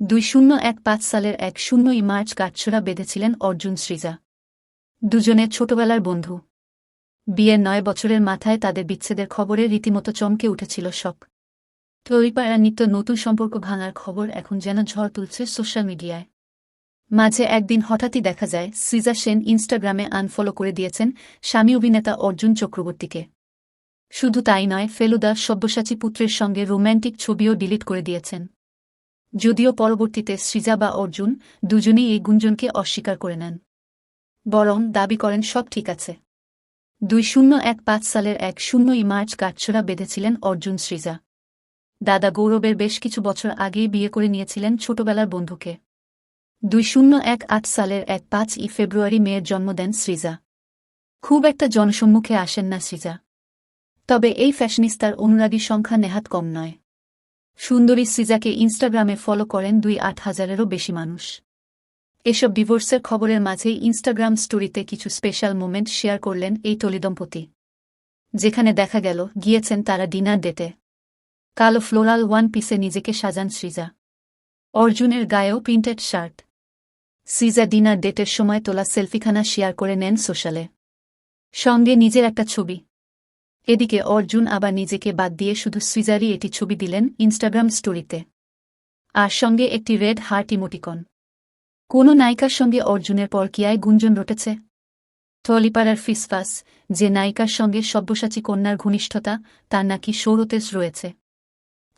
দুই শূন্য এক পাঁচ সালের এক শূন্যই মার্চ কাঠছড়া বেঁধেছিলেন অর্জুন সৃজা দুজনের ছোটবেলার বন্ধু। বিয়ের নয় বছরের মাথায় তাদের বিচ্ছেদের খবরে রীতিমতো চমকে উঠেছিল শখ। তৈরিপাড়া নিত্য নতুন সম্পর্ক ভাঙার খবর এখন যেন ঝড় তুলছে সোশ্যাল মিডিয়ায়। মাঝে একদিন হঠাৎই দেখা যায় সৃজা সেন ইনস্টাগ্রামে আনফলো করে দিয়েছেন স্বামী অভিনেতা অর্জুন চক্রবর্তীকে। শুধু তাই নয়, ফেলুদা সব্যসাচী পুত্রের সঙ্গে রোম্যান্টিক ছবিও ডিলিট করে দিয়েছেন। যদিও পরবর্তীতে সৃজা বা অর্জুন দুজনেই এই গুঞ্জনকে অস্বীকার করে নেন। বরং দাবি করেন, সব ঠিক আছে। দুই শূন্য এক পাঁচ সালের এক শূন্যই মার্চ কাঠছড়া বেঁধেছিলেন অর্জুন সৃজা দাদা গৌরবের বেশ কিছু বছর আগেই বিয়ে করে নিয়েছিলেন ছোটবেলার বন্ধুকে। দুই শূন্য এক আট সালের এক পাঁচ ই ফেব্রুয়ারি মেয়ের জন্ম দেন সৃজা খুব একটা জনসম্মুখে আসেন না সৃজা তবে এই ফ্যাশনিস্তার অনুরাগী সংখ্যা নেহাত কম নয়। সুন্দরী সৃজাকে ইনস্টাগ্রামে ফলো করেন দুই আট হাজারেরও বেশি মানুষ। এসব ডিভোর্সের খবরের মাঝেই ইনস্টাগ্রাম স্টোরিতে কিছু স্পেশাল মোমেন্ট শেয়ার করলেন এই তলিদম্পতি যেখানে দেখা গেল, গিয়েছেন তারা ডিনার ডেটে। কালো ফ্লোরাল ওয়ান পিসে নিজেকে সাজান সৃজা অর্জুনের গায়েও প্রিন্টেড শার্ট। সৃজা ডিনার ডেটের সময় তোলা সেলফিখানা শেয়ার করে নেন সোশ্যালে। সঙ্গে নিজের একটা ছবি। এদিকে অর্জুন আবার নিজেকে বাদ দিয়ে শুধু সৃজারই এটি ছবি দিলেন ইনস্টাগ্রাম স্টোরিতে। আর সঙ্গে একটি রেড হার্ট ইমোটিকন। কোনো নায়িকার সঙ্গে অর্জুনের পর কিয়ায় গুঞ্জন রটেছে। টলিপাড়ার ফিসফাস, যে নায়িকার সঙ্গে সব্যসাচী কন্যার ঘনিষ্ঠতা, তার নাকি সৌরতেজ রয়েছে।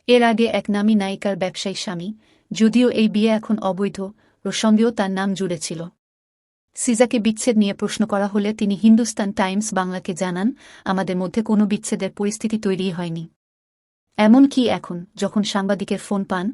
এর আগে এক নামী নায়িকার ব্যবসায়ী স্বামী, যদিও এই বিয়ে এখন অবৈধ ওর সঙ্গেও তার নাম জুড়েছিল। সিজাকে বিচ্ছেদ নিয়ে প্রশ্ন করা হলে তিনি হিন্দুস্তান টাইমস বাংলাকে জানান, আমাদের মধ্যে কোনো বিচ্ছেদের পরিস্থিতি তৈরি হয়নি। এমন কি এখন, যখন সাংবাদিকের ফোন পান